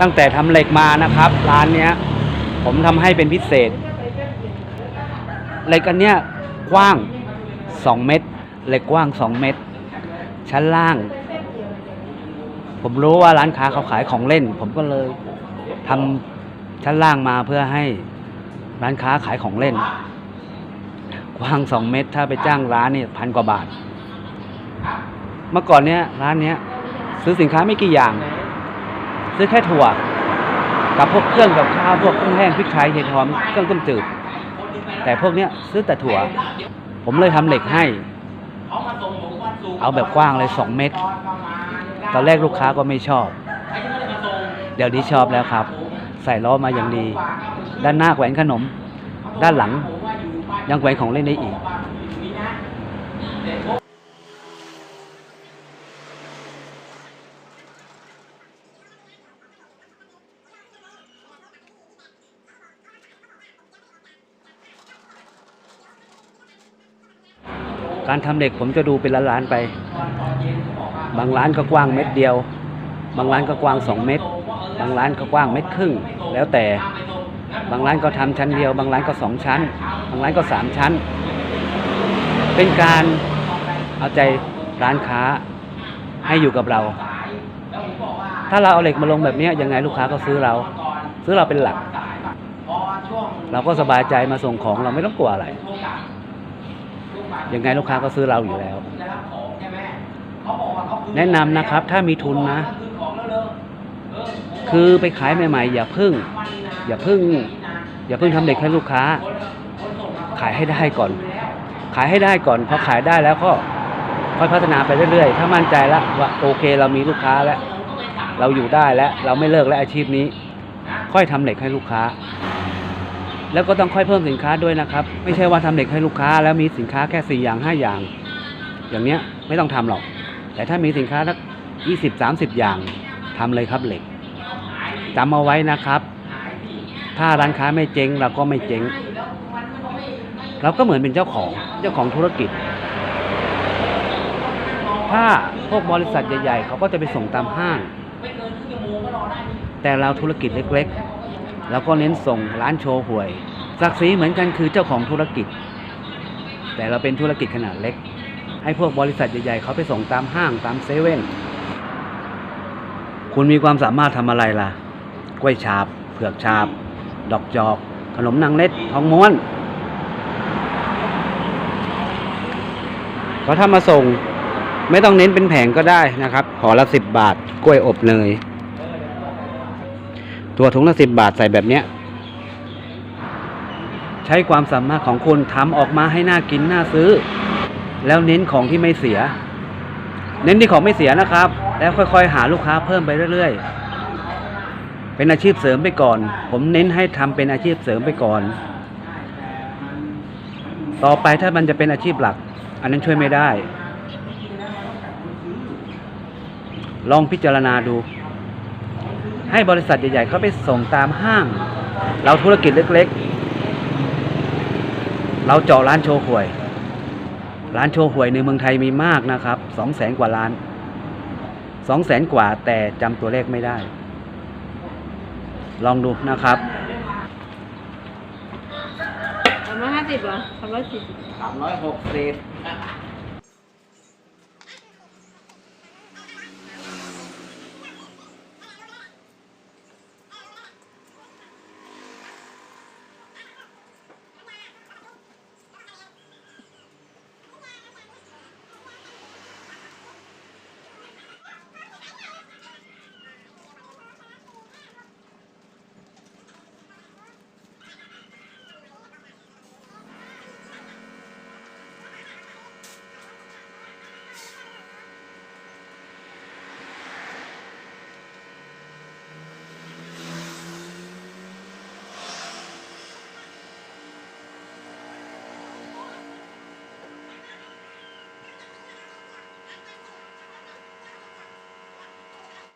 ตั้งแต่ทำเหล็กมานะครับ ร้านเนี้ย ผมทำให้เป็นพิเศษเหล็กอันเนี้ยกว้าง 2 เมตรเหล็กกว้าง 2 เมตร ชั้นล่าง ผมรู้ว่าร้านค้าเขาขายของเล่น ผมก็เลยทำชั้นล่างมาเพื่อให้ร้านค้าขายของเล่น กว้าง 2 เมตร ถ้าไปจ้างร้านนี่พันกว่าบาท เมื่อก่อนเนี้ยร้านเนี้ยซื้อสินค้าไม่กี่อย่าง ซื้อแค่ถั่ว กับพวกเครื่องกับข้าวพวกเครื่องแห้งพริกไทยเห็ดหอมเครื่องต้มจืด แต่พวกเนี้ยซื้อแต่ถั่ว ผมเลยทำเหล็กให้ เอาแบบกว้างเลยสองเมตร ตอนแรกลูกค้าก็ไม่ชอบ เดี๋ยวนี้ชอบแล้วครับ ใส่ล้อมาอย่างดี ด้านหน้าแขวนขนม ด้านหลังยังแขวนของเล่นได้อีก การทำเหล็กผมจะดูเป็นล้านๆไป บางร้านก็กว้างเม็ดเดียว บางร้านก็กว้างสองเมตรบางร้านก็กว้างเม็ดครึ่ง แล้วแต่ บางร้านก็ทำชั้นเดียว บางร้านก็สองชั้น บางร้านก็สามชั้น เป็นการเอาใจร้านค้าให้อยู่กับเรา ถ้าเราเอาเหล็กมาลงแบบนี้ยังไงลูกค้าก็ซื้อเรา ซื้อเราเป็นหลัก เราก็สบายใจมาส่งของเราไม่ต้องกลัวอะไร ยังไงลูกค้าก็ซื้อเราอยู่แล้ว แนะนำนะครับถ้ามีทุนนะ คือไปขายใหม่ ๆ อย่าพึ่ง อย่าพึ่ง อย่าพึ่งทำเด็กให้ลูกค้า ขายให้ได้ก่อน ขายให้ได้ก่อนพอขายได้แล้วก็ค่อยพัฒนาไปเรื่อยๆ ถ้ามั่นใจแล้วว่าโอเคเรามีลูกค้าแล้ว เราอยู่ได้แล้ว เราไม่เลิกแล้วอาชีพนี้ ค่อยทำเหล็กให้ลูกค้า แล้วก็ต้องค่อยเพิ่มสินค้าด้วยนะครับ ไม่ใช่ว่าทำเหล็กให้ลูกค้า แล้วมีสินค้าแค่สี่อย่างห้าอย่าง อย่างเนี้ยไม่ต้องทำหรอก แต่ถ้ามีสินค้าสักยี่สิบสามสิบอย่างทำเลยครับเหล็กจำเอาไว้นะครับ ถ้าร้านค้าไม่เจ๊งเราก็ไม่เจ๊ง เราก็เหมือนเป็นเจ้าของเจ้าของธุรกิจ ถ้าพวกบริษัทใหญ่ๆ เขาก็จะไปส่งตามห้าง แต่เราธุรกิจเล็กๆ เราก็เน้นส่งร้านโชว์หวยศักดิ์ศรีเหมือนกันคือเจ้าของธุรกิจ แต่เราเป็นธุรกิจขนาดเล็ก ให้พวกบริษัทใหญ่ๆเขาไปส่งตามห้างตามเซเว่นคุณมีความสามารถทำอะไรล่ะ กล้วยฉาบ เผือกฉาบ ดอกจอก ขนมนางเล็ด ทองม้วนเขาทำมาส่งไม่ต้องเน้นเป็นแผงก็ได้นะครับห่อละสิบบาท กล้วยอบเนย ตัวถุงละสิบบาทใส่แบบเนี้ย ใช้ความสามารถของคุณทำออกมาให้น่ากินน่าซื้อ แล้วเน้นของที่ไม่เสีย เน้นที่ของไม่เสียนะครับ แล้วค่อยๆ หาลูกค้าเพิ่มไปเรื่อยๆ เป็นอาชีพเสริมไปก่อน ผมเน้นให้ทำเป็นอาชีพเสริมไปก่อน ต่อไปถ้ามันจะเป็นอาชีพหลัก อันนั้นช่วยไม่ได้ ลองพิจารณาดู ให้บริษัทใหญ่ๆเขาไปส่งตามห้าง เราธุรกิจเล็กๆ เราเจาะร้านโชว์หวย ร้านโชว์หวยในเมืองไทยมีมากนะครับสองแสนกว่าร้านสองแสนกว่าแต่จำตัวเลขไม่ได้ ลองดูนะครับสามร้อยห้าสิบเหรอสามร้อยสี่สิบสามร้อยหกสิบ